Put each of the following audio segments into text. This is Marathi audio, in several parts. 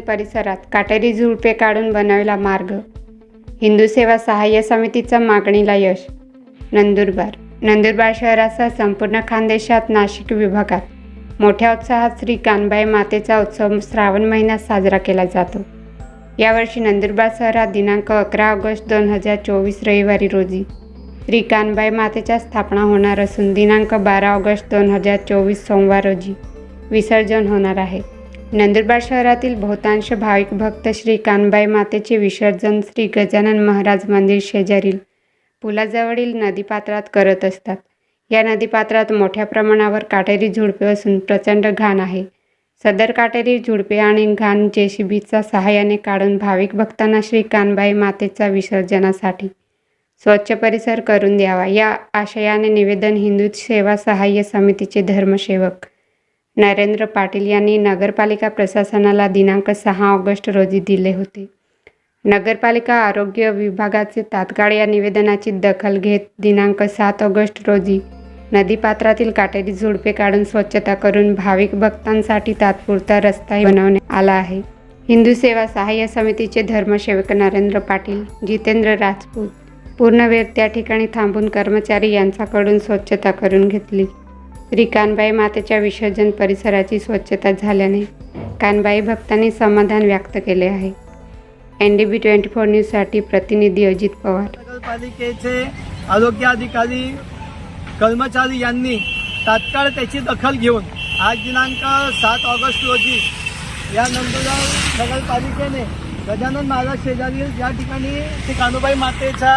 परिसरात काटेरी झुडपे काढून बनविला मार्ग. हिंदू सेवा सहाय्य समितीचा मागणीला यश. नंदुरबार. नंदुरबार शहरासह संपूर्ण खानदेशात नाशिक विभागात. मोठ्या उत्साहात श्री कानबाई मातेचा उत्सव श्रावण महिन्यात साजरा केला जातो. यावर्षी नंदुरबार शहरात दिनांक अकरा ऑगस्ट दोन हजार चोवीस रविवारी रोजी श्री कानबाई मातेच्या स्थापना होणार असून दिनांक बारा ऑगस्ट दोन हजार चोवीस सोमवार रोजी विसर्जन होणार आहे. नंदुरबार शहरातील बहुतांश भाविक भक्त श्री कानबाई मातेचे विसर्जन श्री गजानन महाराज मंदिर शेजारील पुलाजवळील नदीपात्रात करत असतात. या नदीपात्रात मोठ्या प्रमाणावर काटेरी झुडपे असून प्रचंड घाण आहे. सदर काटेरी झुडपे आणि घाण जेसीबीच्या सहाय्याने काढून भाविक भक्तांना श्री कानबाई मातेचा विसर्जनासाठी स्वच्छ परिसर करून द्यावा. या आशयाने निवेदन हिंदू सेवा सहाय्य समितीचे धर्मसेवक नरेंद्र पाटील यांनी नगरपालिका प्रशासनाला दिनांक सहा ऑगस्ट रोजी दिले होते. नगरपालिका आरोग्य विभागाचे तात्काळ या निवेदनाची दखल घेत दिनांक सात ऑगस्ट रोजी नदीपात्रातील काटेरी झुडपे काढून स्वच्छता करून भाविक भक्तांसाठी तात्पुरता रस्ता बनवण्यात आला आहे. हिंदू सेवा सहाय्य समितीचे धर्मसेवक नरेंद्र पाटील जितेंद्र राजपूत पूर्ण वेळ त्या ठिकाणी थांबून कर्मचारी यांच्याकडून स्वच्छता करून घेतली. कानबाई मातेच्या विसर्जन परिसराची स्वच्छता झाल्याने कानबाई भक्तांनी समाधान व्यक्त केले आहे. N D B twenty four न्यूजसाठी प्रतिनिधी अजित पवार. नगरपालिकेचे आरोग्य अधिकारी कर्मचारी यांनी तात्काळ त्याची दखल घेऊन आज दिनांक सात ऑगस्ट रोजी या नंदुरबार नगरपालिकेने गजानन महाराज शेजारी या ठिकाणी श्री कानुबाई मातेच्या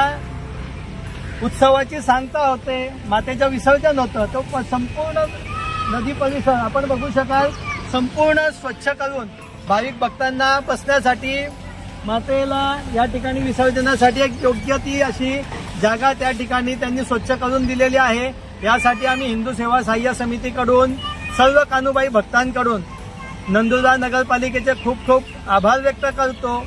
उत्सवाची सांगता होते मातेचं विसर्जन होतं तो संपूर्ण नदी परिसर आपण बघू शकाल संपूर्ण स्वच्छ करून भाविक भक्तांना बसण्यासाठी मातेला या ठिकाणी विसर्जनासाठी एक योग्य ती अशी जागा त्या ठिकाणी त्यांनी स्वच्छ करून दिलेली आहे. यासाठी आम्ही हिंदू सेवा सहाय्य समितीकडून सर्व कानुबाई भक्तांकडून नंदुरबार नगरपालिकेचे खूप खूप आभार व्यक्त करतो.